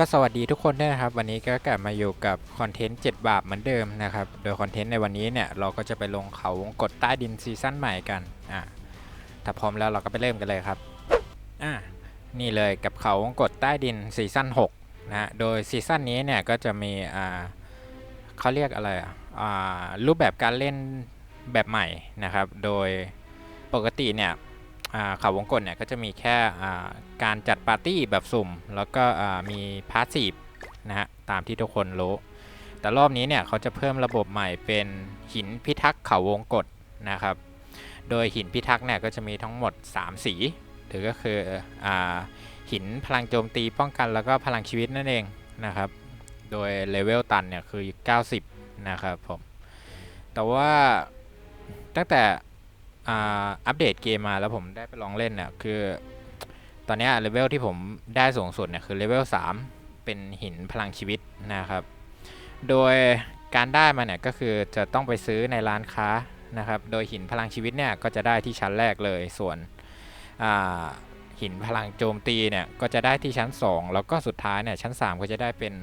ก็สวัสดีทุกคนด้วยนะครับ วันนี้ก็กลับมาอยู่กับคอนเทนต์7บาปเหมือนเดิมนะครับ โดยคอนเทนต์ในวันนี้เนี่ยเราก็จะไปลงเขาวงกดใต้ดินซีซั่นใหม่กันอะถ้าพร้อมแล้วเราก็ไปเริ่มกันเลยครับอะนี่เลยกับเขาวงกดใต้ดินซีซั่น6นะโดยซีซั่นนี้เนี่ยก็จะมีอ่าเขาเรียกอะไรอ่ารูปแบบการเล่นแบบใหม่นะครับ โดยปกติเนี่ย ขาวงกลเนี่ยก็จะมีแค่การจัดปาร์ตี้แบบสุ่ม แล้วก็มีพาสซีฟนะฮะตามที่ทุกคนรู้ แต่รอบนี้เนี่ยเขาจะเพิ่มระบบใหม่เป็นหินพิทักษ์เขาวงกฏนะครับ โดยหินพิทักษ์เนี่ยก็จะมีทั้งหมด 3 สีหรือก็คืออหินพลังโจมตีป้องกันแล้วก็พลังชีวิตนั่นเองนะครับ โดยเลเวลตันเนี่ยคือ 90 นะครับผม แต่ว่าตั้งแต่ อัปเดตเกมมาแล้วผมได้ไปลองเล่นเนี่ยคือ ตอนนี้เลเวลที่ผมได้สูงสุดเนี่ยคือเลเวล3เป็นหินพลังชีวิตนะครับ โดยการได้มาเนี่ยก็คือจะต้องไปซื้อในร้านค้านะครับ โดยหินพลังชีวิตเนี่ยก็จะได้ที่ชั้นแรกเลยส่วนหินพลังโจมตีเนี่ยก็จะได้ที่ชั้น 2 แล้วก็สุดท้ายเนี่ยชั้น 3 ก็จะได้เป็น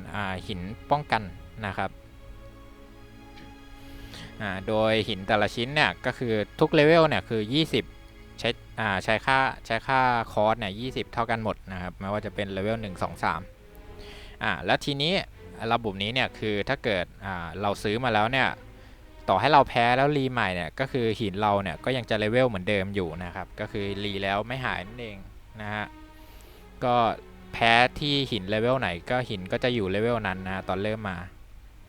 หินป้องกันนะครับ อ่าโดยหินแต่ละชิ้นเนี่ยก็คือทุกเลเวลเนี่ยคือ 20 ใช้อ่าใช้ค่าใช้ค่าคอร์สเนี่ย20เท่ากันหมดนะครับไม่ว่าจะเป็นเลเวล1 2 3อ่าแล้วทีนี้ระบบนี้เนี่ยคือถ้าเกิดอ่าเราซื้อมาแล้วเนี่ยต่อให้เราแพ้แล้วรีใหม่เนี่ยก็คือหินเราเนี่ยก็ยังจะเลเวลเหมือนเดิมอยู่นะครับก็คือรีแล้วไม่หายนั่นเองนะฮะก็แพ้ที่หินเลเวลไหนก็หินก็จะอยู่เลเวลนั้นนะตอนเริ่มมา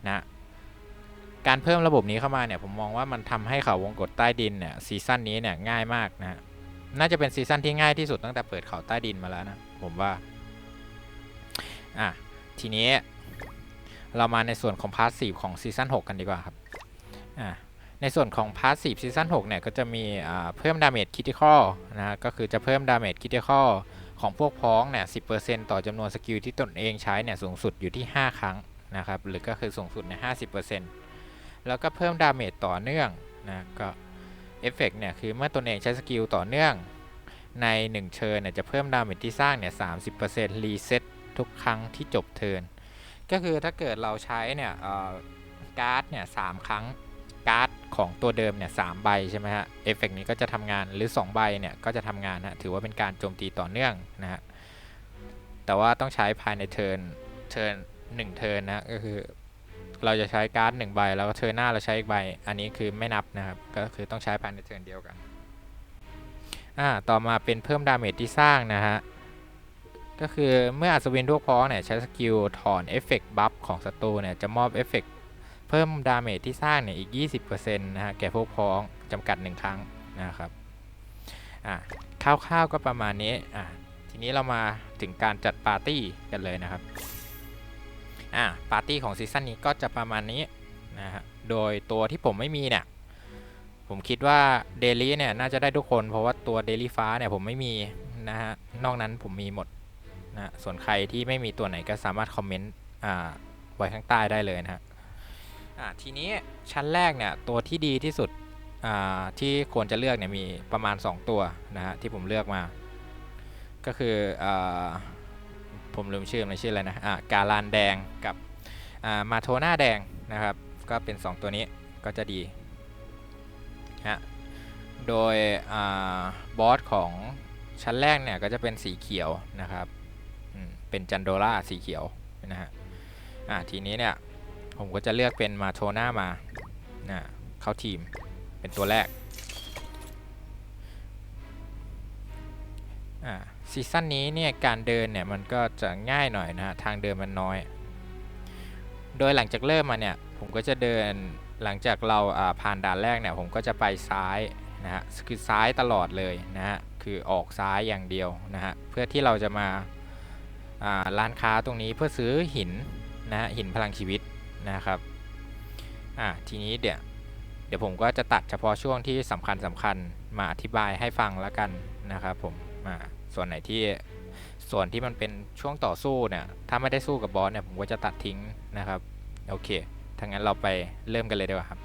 นะ การเพิ่มระบบนี้เข้ามาเนี่ยผมมองว่ามันทำให้เขาวงกฏใต้ดินเนี่ยซีซั่นนี้เนี่ยง่ายมากนะฮะน่าจะเป็นซีซั่นที่ง่ายที่สุดตั้งแต่เปิดเขาใต้ดินมาแล้วนะผมว่าอะทีนี้เรามาในส่วนของพาร์ทสีของซีซั่น6กันดีกว่าครับอะในส่วนของพาร์ทสีซีซั่น6เนี่ยก็จะมีอ่าเพิ่มดาเมจคิติคอลนะฮะก็คือจะเพิ่มดาเมจคิติคอลของพวกพ้องเนี่ย10%ต่อจำนวนสกิลที่ตนเองใช้เนี่ยสูงสุดอยู่ที่ 5 ครั้งนะครับหรือก็คือสูงสุดใน 50% แล้วก็เพิ่มดาเมจต่อเนื่องนะก็เอฟเฟกเนี่ยคือเมื่อตนเองใช้สกิลต่อเนื่อง ใน 1 เชิญเนี่ยจะเพิ่มดาเมจที่สร้างเนี่ย30%รีเซ็ตทุกครั้งที่จบเทิร์นก็คือถ้าเกิดเราใช้เนี่ยเอ่อการ์ดเนี่ยสามครั้งการ์ดของตัวเดิมเนี่ยสามใบใช่ไหมฮะเอฟเฟกนี้ก็จะทำงานหรือ 2 ใบเนี่ยก็จะทำงานฮะถือว่าเป็นการโจมตีต่อเนื่องนะฮะแต่ว่าต้องใช้ภายในเทิร์นเทิร์นหนึ่งเทิร์นนะก็คือ เราจะใช้การ์ดหนึ่งใบ แล้วก็เทิร์นหน้าเราใช้อีกใบ อันนี้คือไม่นับนะครับ ก็คือต้องใช้ภายในเทิร์นเดียวกันอ่าต่อมาเป็นเพิ่มดาเมจที่สร้างนะฮะ ก็คือเมื่ออัศวินทุกพ้องเนี่ยใช้สกิลถอนเอฟเฟกต์บัฟของศัตรูเนี่ยจะมอบเอฟเฟกต์เพิ่มดาเมจที่สร้างเนี่ยอีก 20%นะฮะแก่พวกพ้องจำกัด 1 ครั้งนะครับอ่าคร่าวๆก็ประมาณนี้อ่าทีนี้เรามาถึงการจัดปาร์ตี้กันเลยนะครับ อ่าปาร์ตี้ของซีซั่นนี้ก็จะประมาณนี้นะฮะโดยตัวที่ผมไม่มีเนี่ยผมคิดว่าเดลี่เนี่ยน่าจะได้ทุกคน เพราะว่าตัวเดลี่ฟ้าเนี่ยผมไม่มีนะฮะนอกนั้นผมมีหมดนะส่วนใครที่ไม่มีตัวไหนก็สามารถคอมเมนต์อ่าไว้ข้างใต้ได้เลยนะฮะอ่าทีนี้ชั้นแรกเนี่ยตัวที่ดีที่สุดอ่าที่ควรจะเลือกเนี่ยมีประมาณ 2 ตัวนะฮะที่ผมเลือกมา ก็คืออ่า ผมลืมชื่อมันชื่ออะไรนะอ่าการานแดงกับอ่ามาโทน่าแดงนะครับ ก็เป็น 2 ตัวนี้ก็จะดีฮะโดยอ่าบอสของชั้นแรกเนี่ยก็จะเป็นสีเขียวนะครับอืมเป็นจันโดล่าสีเขียวนะฮะอ่าทีนี้เนี่ยผมก็จะเลือกเป็นมาโทน่ามานะเข้าทีมเป็นตัวแรก ซีซั่นนี้เนี่ยการเดินเนี่ยมันก็จะง่ายหน่อยนะฮะทางเดินมันน้อย โดยหลังจากเริ่มมาเนี่ยผมก็จะเดินหลังจากเราผ่านด่านแรกเนี่ยผมก็จะไปซ้ายนะฮะคือซ้ายตลอดเลยนะฮะคือออกซ้ายอย่างเดียวนะฮะเพื่อที่เราจะมาอ่าร้านค้าตรงนี้เพื่อซื้อหินนะฮะหินพลังชีวิตนะครับอ่าทีนี้เดี๋ยวเดี๋ยวผมก็จะตัดเฉพาะช่วงที่สำคัญสำคัญมาอธิบายให้ฟังแล้วกันนะครับผมอ่า ส่วนไหนที่ส่วนที่มันเป็นช่วงต่อสู้เนี่ยถ้าไม่ได้สู้กับบอสเนี่ยผมก็จะตัดทิ้งนะครับโอเคถ้างั้นเราไปเริ่มกันเลยดีกว่าครับ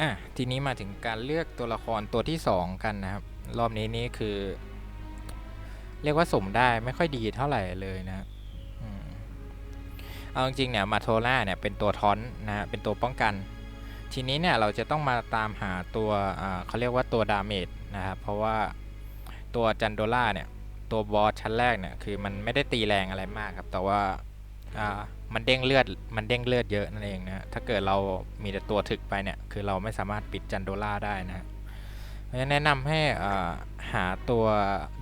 อะทีนี้มาถึงการเลือกตัวละครตัวที่ 2 กันนะครับ รอบนี้นี่คือ เรียกว่าสมได้ไม่ค่อยดีเท่าไหร่เลยนะเอาจริงๆเนี่ยมาโทล่าเนี่ยเป็นตัวทอนนะฮะเป็นตัวป้องกัน ทีนี้เนี่ยเราจะต้องมาตามหาตัวอ่าเขาเรียกว่าตัวดาเมจนะครับเพราะว่า ตัวจันโดล่าเนี่ย ตัวบอสชั้นแรกเนี่ย คือมันไม่ได้ตีแรงอะไรมากครับ แต่ว่าอ่ามันเด้งเลือด มันเด้งเลือดเยอะนั่นเองนะถ้าเกิดเรามีแต่ตัวถึกไปเนี่ย คือเราไม่สามารถปิดจันโดล่าได้นะฮะเพราะฉะนั้นแนะนำให้อ่าหาตัว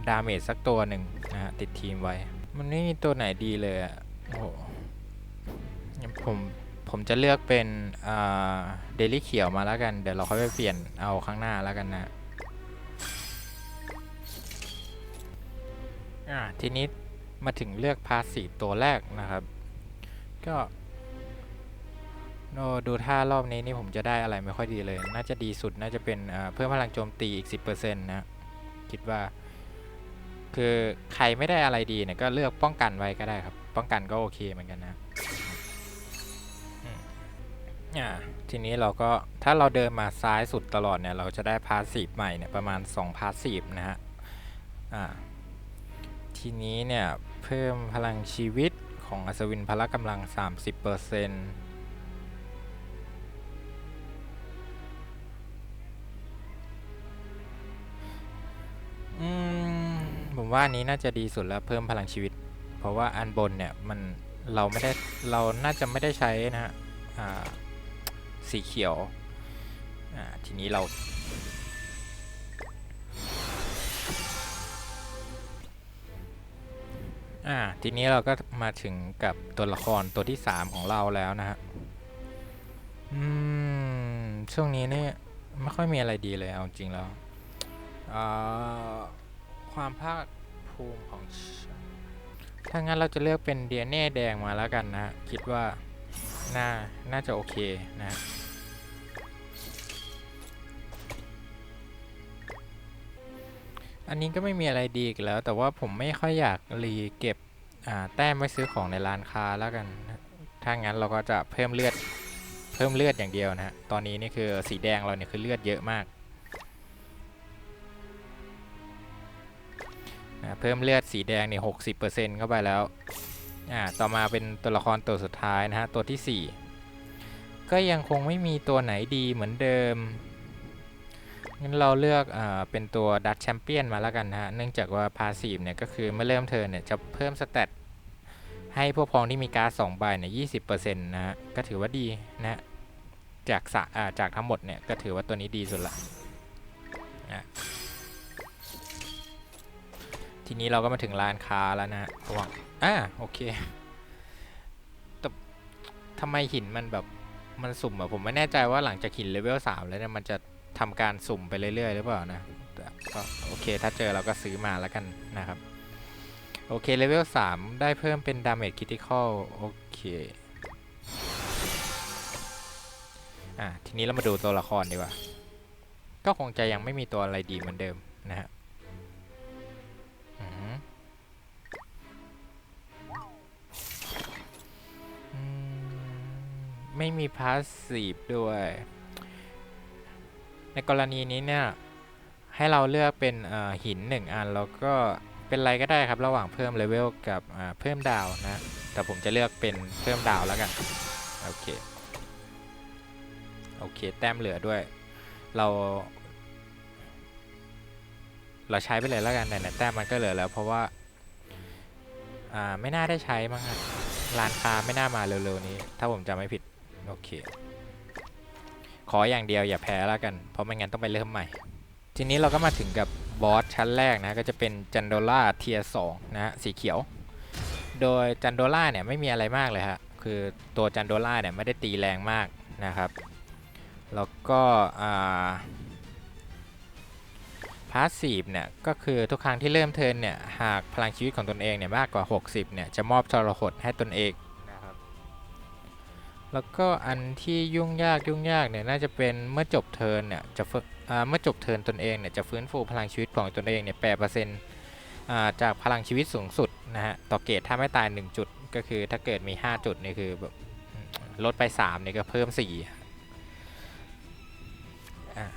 ดาเมจสักตัวหนึ่งนะฮะติดทีมไว้ มันไม่มีตัวไหนดีเลยอะโอ้โหผมผมจะเลือกเป็นเดลี่เขียวมาแล้วกัน เดี๋ยวเราค่อยไปเปลี่ยนเอาข้างหน้าแล้วกันนะ อ่าทีนี้มาถึงเลือกพาสซีตัวแรกนะครับ ก็โนดูท่ารอบนี้นี่ผมจะได้อะไรไม่ค่อยดีเลย น่าจะดีสุดน่าจะเป็นเพิ่มพลังโจมตีอีก 10%นะคิดว่า คือใครไม่ได้อะไรดีเนี่ยก็เลือกป้องกันไว้ก็ได้ครับ ป้องกันก็โอเคเหมือนกันนะอ่าทีนี้เราก็ถ้าเราเดินมาซ้ายสุดตลอดเนี่ย เราจะได้พาสซีฟใหม่เนี่ยประมาณ2พาสซีฟนะฮะอ่า ทีนี้เนี่ย เพิ่มพลังชีวิตของอัศวินพละกำลัง 30%อืมผมว่าอันนี้น่าจะดีสุดแล้วเพิ่มพลังชีวิต เพราะว่าอันบนเนี่ยมันเราไม่ได้เราน่าจะไม่ได้ใช้นะฮะสีเขียว อ่า ทีนี้เรา อ่า ทีนี้เราก็มาถึงกับตัวละครตัวที่ 3 ของเราแล้วนะฮะ อืม ช่วงนี้นี่ไม่ค่อยมีอะไรดีเลยเอาจริงแล้วอ่าความภาคภูมิของ ถ้างั้นเราจะเลือกเป็นเดียเน่แดงมาแล้วกันนะฮะคิดว่า น่า น่าจะโอเคนะ อันนี้ก็ไม่มีอะไรดีอีกแล้ว แต่ว่าผมไม่ค่อยอยากรีเก็บแต้มไว้ซื้อของในร้านค้าแล้วกัน ถ้างั้นเราก็จะเพิ่มเลือด เพิ่มเลือดอย่างเดียวนะฮะ ตอนนี้นี่คือสีแดงเราเนี่ยคือเลือดเยอะมากนะเพิ่มเลือดสีแดงเนี่ยหกสิบเปอร์เซ็นต์เข้าไปแล้ว อ่า ต่อมาเป็นตัวละครตัวสุดท้ายนะฮะ ตัวที่4ก็ยังคงไม่มีตัวไหนดีเหมือนเดิม งั้นเราเลือกอ่าเป็นตัวดัตแชมเปี้ยนมาแล้วกันนะฮะ เนื่องจากว่าพาสีฟเนี่ยก็คือเมื่อเริ่มเทิร์นเนี่ยจะเพิ่มสเตตให้พวกพ้องที่มีการ์ดสองใบเนี่ยยี่สิบเปอร์เซ็นต์นะฮะ ก็ถือว่าดีนะฮะจากสะอ่าจากทั้งหมดเนี่ยก็ถือว่าตัวนี้ดีสุดละอะทีนี้เราก็มาถึงร้านค้าแล้วนะฮะระวังอ่าโอเคแต่ทำไมหินมันแบบมันสุ่มอะผมไม่แน่ใจว่าหลังจากหินเลเวล3แล้วเนี่ยมันจะ ทำการสุ่มไปเรื่อยๆหรือเปล่านะก็โอเคถ้าเจอเราก็ซื้อมาแล้วกันนะครับ โอเคเลเวล3ได้เพิ่มเป็นดาเมจคริติคอลโอเคอะทีนี้เรามาดูตัวละครดีกว่า ก็คงจะยังไม่มีตัวอะไรดีเหมือนเดิมนะฮะไม่มีพาสซีฟด้วย ในกรณีนี้เนี่ยให้เราเลือกเป็นหินหนึ่งอันแล้วก็เป็นอะไรก็ได้ครับระหว่างเพิ่มเลเวลกับเพิ่มดาวนะ แต่ผมจะเลือกเป็นเพิ่มดาวแล้วกันโอเคโอเค แต้มเหลือด้วย เรา เราใช้ไปเลยแล้วกันไหนๆแต้มมันก็เหลือแล้ว เพราะว่าอ่าไม่น่าได้ใช้มั้งครับร้านค้าไม่น่ามาเร็วๆนี้ ถ้าผมจำไม่ผิด โอเค ขออย่างเดียวอย่าแพ้แล้วกัน เพราะไม่งั้นต้องไปเริ่มใหม่ ทีนี้เราก็มาถึงกับบอสชั้นแรกนะก็จะเป็นจันโดล่าเทียสองนะฮะสีเขียว โดยจันโดล่าเนี่ยไม่มีอะไรมากเลยฮะคือตัวจันโดล่าเนี่ยไม่ได้ตีแรงมากนะครับแล้วก็พาสซีฟเนี่ยก็คือทุกครั้งที่เริ่มเทินเนี่ยหากพลังชีวิตของตนเองเนี่ยมากกว่า 60เนี่ยจะมอบทรหดให้ตนเอง แล้วก็อันที่ยุ่งยากยุ่งยากเนี่ยน่าจะเป็นเมื่อจบเทินเนี่ยจะฟื้นเมื่อจบเทินตนเองเนี่ยจะฟื้นฟูพลังชีวิตของตนเองเนี่ยแปดเปอร์เซ็นต์จากพลังชีวิตสูงสุดนะฮะต่อเกรดถ้าไม่ตาย 1 จุดก็คือถ้าเกิดมี 5 จุดนี่คือแบบลดไป 3 นี่ก็เพิ่ม4อะ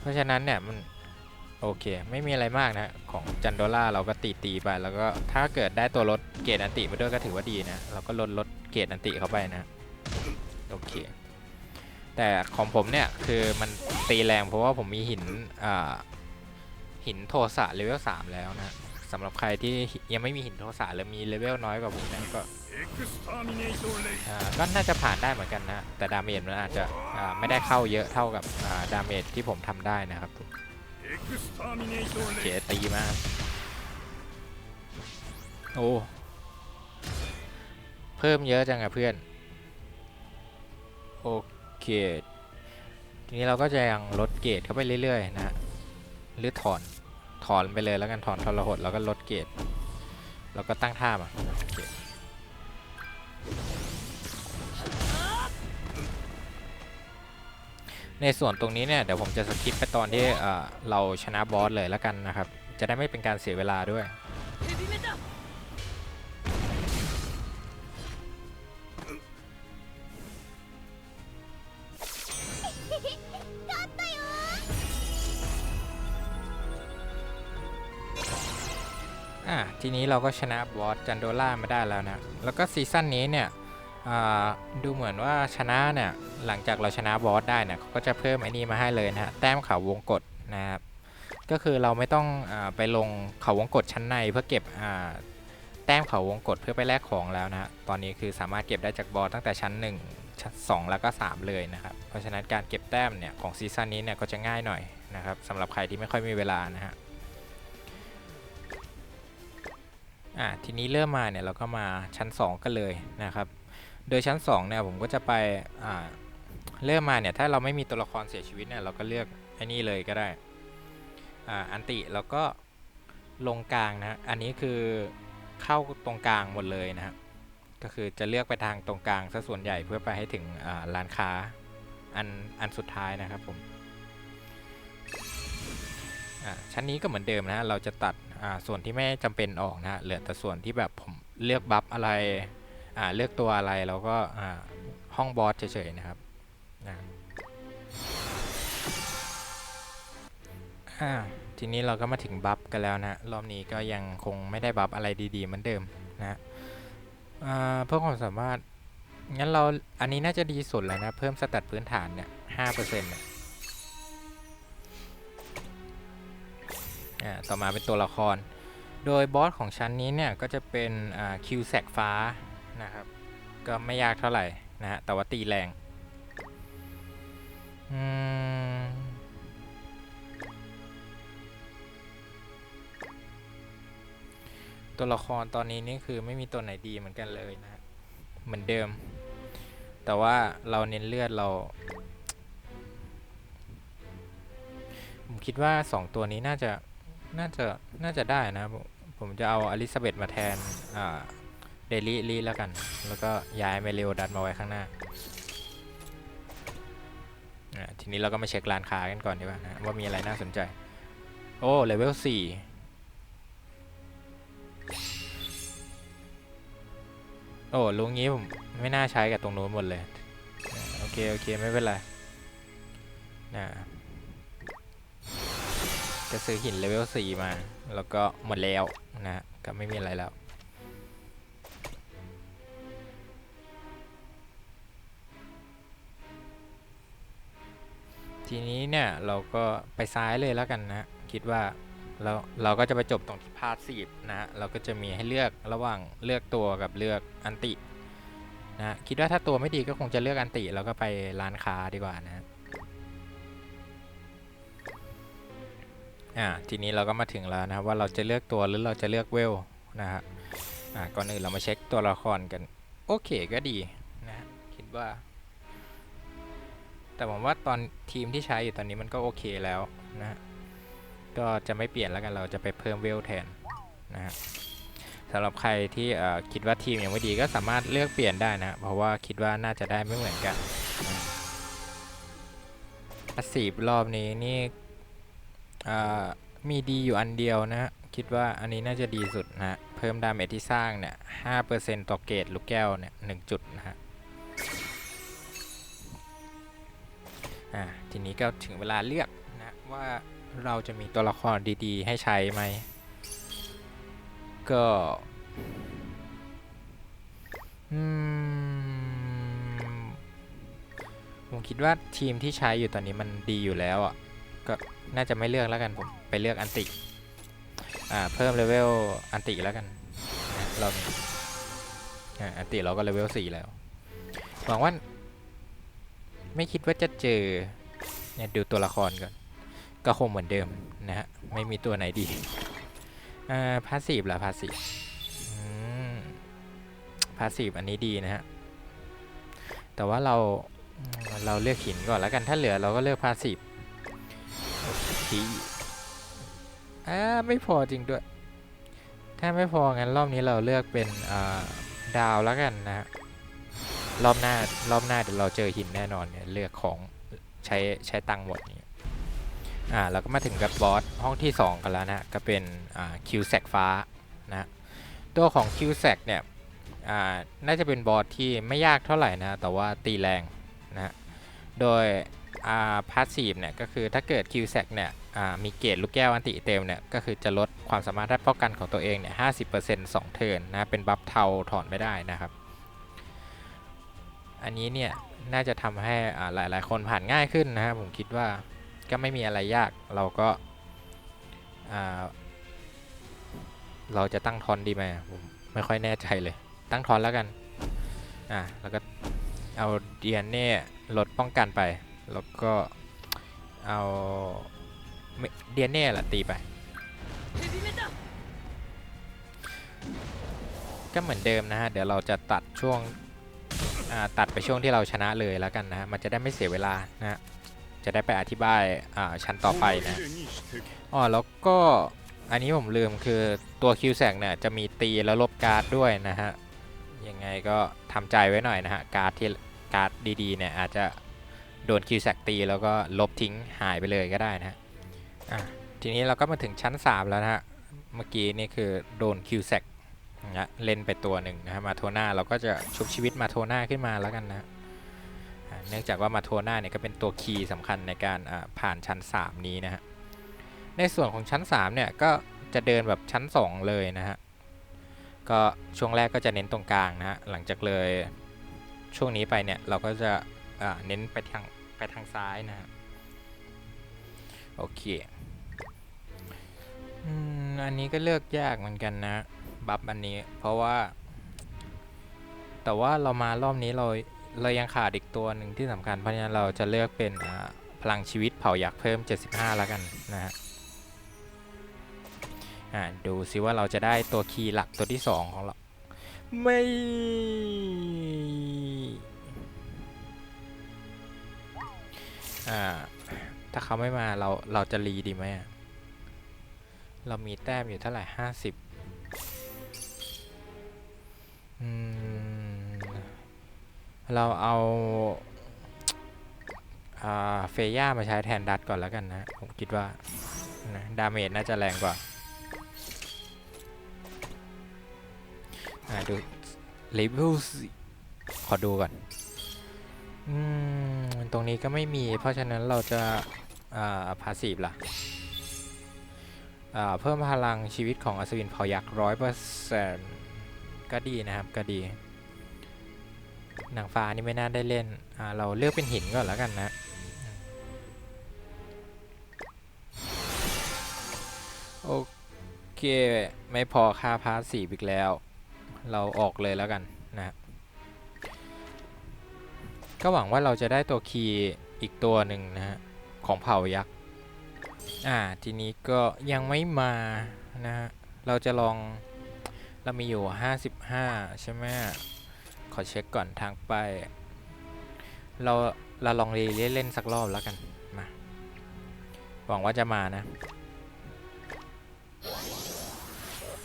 เพราะฉะนั้นเนี่ยมันโอเค ไม่มีอะไรมากนะของจันโดล่าเราก็ตีตีไป แล้วก็ถ้าเกิดได้ตัวลดเกรดอันติมาด้วยก็ถือว่าดีนะ เราก็ลดลดเกรดอันติเข้าไปนะ โอเค แต่ของผมเนี่ยคือมันตีแรงเพราะว่าผมมีหินหินโทสะเลเวลสามแล้วนะสำหรับใครที่ยังไม่มีหินโทสะหรือมีเลเวลน้อยกว่าผมนะก็ก็น่าจะผ่านได้เหมือนกันนะแต่ดาเมจมันอาจจะไม่ได้เข้าเยอะเท่ากับดาเมจที่ผมทำได้นะครับทุกเขีตีมากโอ้เพิ่มเยอะจังอะเพื่อน โอเค ทีนี้เราก็จะยังลดเกรดเข้าไปเรื่อยๆนะฮะหรือถอน ถอนไปเลยแล้วกันถอนทรหดแล้วก็ลดเกรดแล้วก็ตั้งท่ามาในส่วนตรงนี้เนี่ยเดี๋ยวผมจะสคิปไปตอนที่เเราชนะบอสเลยแล้วกันนะครับ จะได้ไม่เป็นการเสียเวลาด้วย อะทีนี้เราก็ชนะบอสจันโดล่ามาได้แล้วนะ แล้วก็ซีซั่นนี้เนี่ยดูเหมือนว่าชนะเนี่ยหลังจากเราชนะบอสได้เนี่ยเขาก็จะเพิ่มไอ้นี่มาให้เลยนะฮะแต้มเขาวงกฏนะครับก็คือเราไม่ต้องอไปลงเขาวงกฏชั้นในเพื่อเก็บแต้มเขาวงกฏเพื่อไปแลกของแล้วนะฮะตอนนี้คือสามารถเก็บได้จากบอสตั้งแต่ชั้น 1 ชั้น 2 แล้วก็ 3 เลยนะครับเพราะฉะนั้นการเก็บแต้มเนี่ยของซีซั่นนี้เนี่ยก็จะง่ายหน่อยนะครับสำหรับใครที่ไม่ค่อยมีเวลานะฮะ อะทีนี้เริ่มมาเนี่ยเราก็มาชั้น 2 กันเลยนะครับ โดยชั้น2เนี่ยผมก็จะไปอ่าเริ่มมาเนี่ยถ้าเราไม่มีตัวละครเสียชีวิตเนี่ยเราก็เลือกไอ้นี่เลยก็ได้อ่าอันติแล้วก็ลงกลางนะอันนี้คือเข้าตรงกลางหมดเลยนะฮะก็คือจะเลือกไปทางตรงกลางซะส่วนใหญ่เพื่อไปให้ถึงอ่าร้านค้าอันอันสุดท้ายนะครับผมอ่าชั้นนี้ก็เหมือนเดิมนะฮะเราจะตัด อ่าส่วนที่ไม่จำเป็นออกนะฮะเหลือแต่ส่วนที่แบบผมเลือกบัฟอะไรอ่าเลือกตัวอะไรแล้วก็อ่าห้องบอสเฉยๆนะครับนะอ่าทีนี้เราก็มาถึงบัฟกันแล้วนะรอบนี้ก็ยังคงไม่ได้บัฟอะไรดีๆเหมือนเดิมนะฮะอ่าเพิ่มความสามารถงั้นเราอันนี้น่าจะดีสุดแล้วนะ เพิ่มสแตทพื้นฐานเนี่ยห้าเปอร์เซ็นต์ อ่าต่อมาเป็นตัวละคร โดยบอสของชั้นนี้เนี่ยก็จะเป็นคิวแสกฟ้านะครับก็ไม่ยากเท่าไหร่นะฮะแต่ว่าตีแรงอืมตัวละครตอนนี้นี่คือไม่มีตัวไหนดีเหมือนกันเลยนะฮะเหมือนเดิม แต่ว่าเราเน้นเลือดเราผมคิดว่า 2 ตัวนี้น่าจะ น่าจะ น่าจะได้นะ ผมจะเอาอลิซาเบธมาแทน อ่า เดลี่ลีแล้วกัน แล้วก็ย้ายเมเรลดันมาไว้ข้างหน้า ทีนี้เราก็มาเช็คร้านค้ากันก่อนดีกว่านะว่ามีอะไรน่าสนใจ โอ้ เลเวล4โอ้ลุงงี้ผมไม่น่าใช้กับตรงนู้นหมดเลย โอเค โอเค ไม่เป็นไรนะ ก็ซื้อหินเลเวล4มา แล้วก็หมดแล้วนะก็ไม่มีอะไรแล้ว ทีนี้เนี่ยเราก็ไปซ้ายเลยแล้วกันนะ คิดว่าเราเราก็จะไปจบตรงที่พาสซีฟนะฮะ เราก็จะมีให้เลือกระหว่างเลือกตัวกับเลือกอันตินะฮะคิดว่าถ้าตัวไม่ดีก็คงจะเลือกอันติแล้วก็ไปร้านค้าดีกว่านะ อ่าทีนี้เราก็มาถึงแล้วนะครับว่าเราจะเลือกตัวหรือเราจะเลือกเวลนะฮะอ่าก่อนอื่นเรามาเช็คตัวละครกัน โอเคก็ดีนะคิดว่า แต่ผมว่าตอนทีมที่ใช้อยู่ตอนนี้มันก็โอเคแล้วนะก็จะไม่เปลี่ยนแล้วกันเราจะไปเพิ่มเวลแทนนะฮะสำหรับใครที่เอ่อคิดว่าทีมยังไม่ดีก็สามารถเลือกเปลี่ยนได้นะ เพราะว่าคิดว่าน่าจะได้ไม่เหมือนกันอาสีบรอบนี้นี่ มีดีอยู่อันเดียวนะฮะคิดว่าอันนี้น่าจะดีสุดนะฮะเพิ่มดาเมจที่สร้างเนี่ยห้าเปอร์เซ็นต์ต่อเกตลูกแก้วเนี่ยหนึ่งจุดนะฮะอ่าทีนี้ก็ถึงเวลาเลือกนะว่าเราจะมีตัวละครดีๆ ให้ใช้ไหม ก็อืมผมคิดว่าทีมที่ใช้อยู่ตอนนี้มันดีอยู่แล้วอะ ก็น่าจะไม่เลือกแล้วกันผมไปเลือกอันติอ่าเพิ่มเลเวลอันติแล้วกันนะเราอ่าอันติเราก็เลเวลสี่แล้วหวังว่าไม่คิดว่าจะเจอเนี่ยดูตัวละครก่อนก็คงเหมือนเดิมนะฮะไม่มีตัวไหนดีอ่าพาสซีฟล่ะพาสซีฟพาสซีฟอันนี้ดีนะฮะแต่ว่าเราเราเลือกหินก่อนแล้วกันถ้าเหลือเราก็เลือกพาสซีฟ ทีอ่าไม่พอจริงด้วย ถ้าไม่พองั้นรอบนี้เราเลือกเป็นอ่าดาวแล้วกันนะ รอบหน้ารอบหน้าเดี๋ยวเราเจอหินแน่นอนเนี่ยเลือกของใช้ใช้ตังค์หมดนี่อ่าเราก็มาถึงกับบอสห้องที่ 2 กันแล้วนะ ก็เป็นอ่าคิวแซกฟ้านะตัวของคิวแซกเนี่ยอ่าน่าจะเป็นบอสที่ไม่ยากเท่าไหร่นะ แต่ว่าตีแรงนะโดย อ่าพาสซีฟเนี่ยก็คือถ้าเกิดคิวแซกเนี่ยอ่ามีเกรดลูกแก้วอันติเต็มเนี่ยก็คือจะลดความสามารถด้านป้องกันของตัวเองเนี่ยห้าสิบเปอร์เซ็นต์สองเทิร์นนะเป็นบัฟเทาถอนไม่ได้นะครับ อันนี้เนี่ยน่าจะทำให้อ่าหลายๆ คนผ่านง่ายขึ้นนะครับผมคิดว่าก็ไม่มีอะไรยากเราก็อ่าเราจะตั้งทอนดีไหมผมไม่ค่อยแน่ใจเลย ตั้งทอนแล้วกันอ่าแล้วก็เอาเดียนเน่ลดป้องกันไป แล้วก็เอาเดียนเน่แหละตีไป ก็เหมือนเดิมนะฮะ เดี๋ยวเราจะตัดช่วงตัดไปช่วงที่เราชนะเลยแล้วกันนะฮะ มันจะได้ไม่เสียเวลานะฮะ จะได้ไปอธิบายชั้นต่อไปนะอ๋อแล้วก็อันนี้ผมลืมคือตัวคิวแสกเนี่ยจะมีตีแล้วลบการ์ดด้วยนะฮะ ยังไงก็ทำใจไว้หน่อยนะฮะ การ์ดที่การ์ดดีๆเนี่ยอาจจะ โดนคิวแสกตีแล้วก็ลบทิ้งหายไปเลยก็ได้นะฮะทีนี้เราก็มาถึงชั้น 3 แล้วนะฮะ เมื่อกี้นี่คือโดนคิวแสกนะเล่นไปตัวหนึ่งนะฮะมาโทน่าเราก็จะชุบชีวิตมาโทน่าขึ้นมาแล้วกันนะเนื่องจากว่ามาโทน่าเนี่ยก็เป็นตัวคีย์สำคัญในการผ่านชั้น 3 นี้นะฮะ ในส่วนของชั้น 3 เนี่ยก็จะเดินแบบชั้น 2 เลยนะฮะ ก็ช่วงแรกก็จะเน้นตรงกลางนะฮะ หลังจากเลยช่วงนี้ไปเนี่ยเราก็จะ เน้นไปทางไปทางซ้ายนะฮะโอเคอันนี้ก็เลือกยากเหมือนกันนะบัฟอันนี้เพราะว่า แต่ว่าเรามารอบนี้เราเรายังขาดอีกตัวหนึ่งที่สำคัญเพราะฉะนั้นเราจะเลือกเป็นพลังชีวิตเผายักษ์เพิ่ม 75 แล้วกันนะฮะดูซิว่าเราจะได้ตัวคีย์หลักตัวที่ 2 ของเรา ไม่ อ่า ถ้าเขาไม่มาเราเราจะรีดีไหมเรามีแต้มอยู่เท่าไหร่50อืมเราเอาเฟย่ามาใช้แทนดัตก่อนแล้วกันนะ ผมคิดว่านะดาเมจน่าจะแรงกว่าอ่าดูเลเวลขอดูก่อน อืม ตรงนี้ก็ไม่มี เพราะฉะนั้นเราจะาพาสซีฟล่ะอ่าเพิ่มพลังชีวิตของอัศวินเผายักษ์ร้อยเปอร์เซ็นต์ก็ดีนะครับก็ดี หนังฟ้านี่ไม่น่าได้เล่น เราเลือกเป็นหินก่อนแล้วกันนะ โอเค ไม่พอค่าพาสซีฟอีกแล้ว เราออกเลยแล้วกันนะ ก็หวังว่าเราจะได้ตัวคีย์อีกตัวหนึ่งนะฮะ ของเผ่ายักษ์ อ่า ทีนี้ก็ยังไม่มานะฮะ เราจะลอง เรามีอยู่ 55 ใช่ไหม ขอเช็คก่อนทางไป เรา เราลองรีเล่นเล่นสักรอบแล้วกัน มา หวังว่าจะมานะ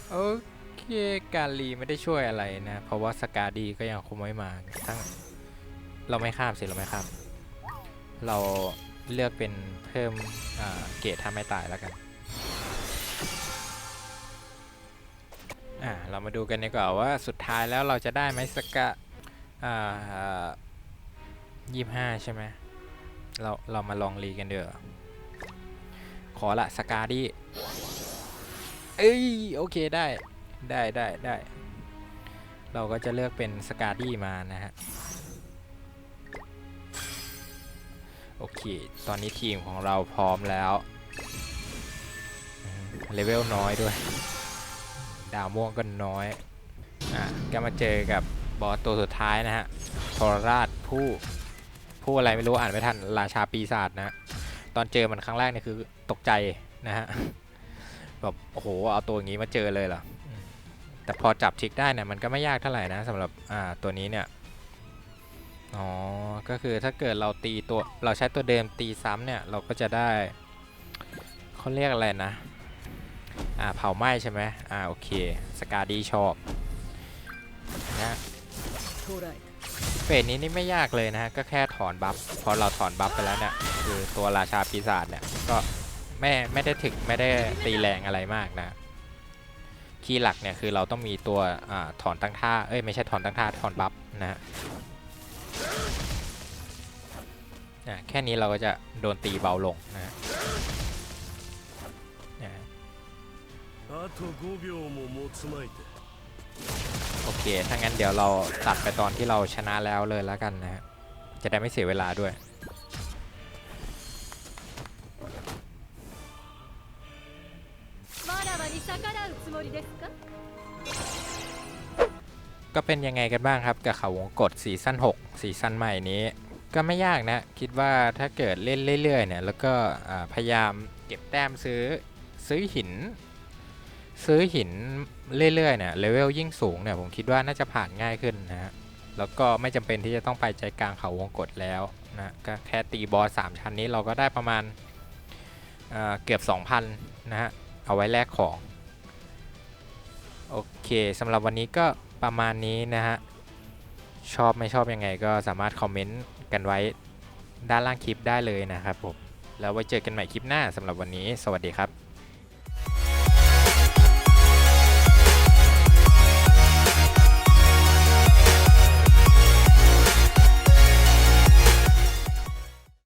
โอเค การรีไม่ได้ช่วยอะไรนะ เพราะว่าสกาดีก็ยังคงไม่มาทั้ง เราไม่ข้ามสิเราไม่ข้าม เราเลือกเป็นเพิ่มเกรดถ้าไม่ตายแล้วกันอ่าเรามาดูกันดีกว่าว่าสุดท้ายแล้วเราจะได้ไหมสกะอ่ายี่ห้าใช่ไหมเราเรามาลองรีกันเดี๋ยวขอละสกาดี้เอ้ยโอเคได้ได้ได้ได้ เราก็จะเลือกเป็นสกาดี้มานะฮะ โอเค ตอนนี้ทีมของเราพร้อมแล้ว เลเวลน้อยด้วย ดาวม่วงก็น้อย อะ ก็มาเจอกับบอสตัวสุดท้ายนะฮะทรราชผู้ ผู้อะไรไม่รู้อ่านไม่ทัน ราชาปีศาจนะ ตอนเจอมันครั้งแรกเนี่ยคือตกใจนะฮะ แบบ โอ้โห เอาตัวอย่างนี้มาเจอเลยเหรอ แต่พอจับทิกได้เนี่ยมันก็ไม่ยากเท่าไหร่นะสำหรับ อ่า ตัวนี้เนี่ย อ๋อ ก็คือถ้าเกิดเราตีตัวเราใช้ตัวเดิมตีซ้ำเนี่ยเราก็จะได้เขาเรียกอะไรนะ อ่าเผาไหม้ใช่ไหมอ่าโอเคสกาดีชอบนะเฟสนี้นี่ไม่ยากเลยนะฮะก็แค่ถอนบัฟพอเราถอนบัฟไปแล้วเนี่ยคือตัวราชาปีศาจเนี่ยก็ไม่ไม่ได้ถึกไม่ได้ตีแรงอะไรมากนะคีย์หลักเนี่ยคือเราต้องมีตัวอ่าถอนตั้งท่าเอ้ยไม่ใช่ถอนตั้งท่าถอนบัฟนะฮะ แค่นี้เราก็จะโดนตีเบาลงนะฮะโอเค ถ้างั้นเดี๋ยวเราตัดไปตอนที่เราชนะแล้วเลยแล้วกันนะฮะ จะได้ไม่เสียเวลาด้วยก็เป็นยังไงกันบ้างครับกับเขาวงกฎซีซั่น6ซีซั่นใหม่นี้ ก็ไม่ยากนะ คิดว่าถ้าเกิดเล่นเรื่อยๆเนี่ยแล้วก็พยายามเก็บแต้มซื้อซื้อหิน ซื้อหินเรื่อยๆเนี่ยเลเวลยิ่งสูงเนี่ยผมคิดว่าน่าจะผ่านง่ายขึ้นนะฮะแล้วก็ไม่จำเป็นที่จะต้องไปใจกลางเขาวงกฏแล้วนะก็แค่ตีบอส3ชั้นนี้เราก็ได้ประมาณอ่าเกือบ 2,000 นะฮะ เอาไว้แลกของ โอเคสำหรับวันนี้ก็ประมาณนี้นะฮะ ชอบไม่ชอบยังไงก็สามารถคอมเมนต์ กันไว้ด้านล่างคลิปได้เลยนะครับผมแล้วไว้เจอกันใหม่คลิปหน้าสำหรับวันนี้ สวัสดีครับ